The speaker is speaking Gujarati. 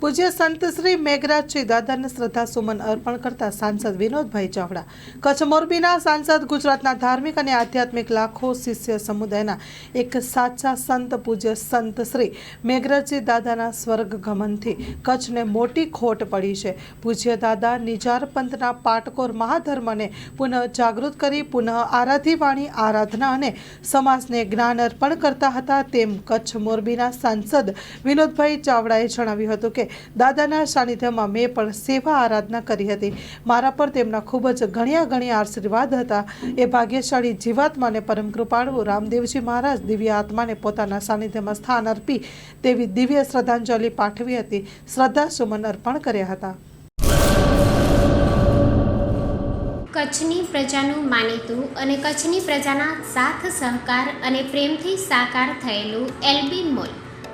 પૂજ્ય સંત શ્રી મેઘરાજજી દાદાને શ્રદ્ધા સુમન અર્પણ કરતા સાંસદ વિનોદભાઈ ચાવડા, કચ્છ મોરબીના સાંસદ ગુજરાતના ધાર્મિક અને આધ્યાત્મિક લાખો શિષ્ય સમુદાયના એક સાચા સંત પૂજ્ય સંત શ્રી મેઘરાજજી દાદાના સ્વર્ગ ગમનથી કચ્છને મોટી ખોટ પડી છે. પૂજ્ય દાદા નિજાર પંથના પાટકોર મહાધર્મને પુનઃ જાગૃત કરી, પુનઃ આરાધીવાણી આરાધના અને સમાજને જ્ઞાન અર્પણ કરતા હતા તેમ કચ્છ મોરબીના સાંસદ વિનોદભાઈ ચાવડાએ જણાવ્યું હતું કે દાદાના સાનિધ્યમાં મેં પણ સેવા આરાધના કરી હતી. મારા પર તેમના ખૂબ જ ઘણ્યા ઘણ્યા આશીર્વાદ હતા. એ ભાગ્યશાળી જીવાત્માને પરમ કૃપાળુ રામદેવજી મહારાજ દિવ્ય આત્માને પોતાના સાનિધ્યમાં સ્થાન અર્પી તેવી દિવ્ય શ્રદ્ધાંજલિ પાઠવી હતી. શ્રદ્ધા સુમન અર્પણ કર્યા હતા. કચ્છની પ્રજાનું માનીતું અને કચ્છની પ્રજાના સાથ સહકાર અને પ્રેમથી સાકાર થયેલું એલબી મોલ.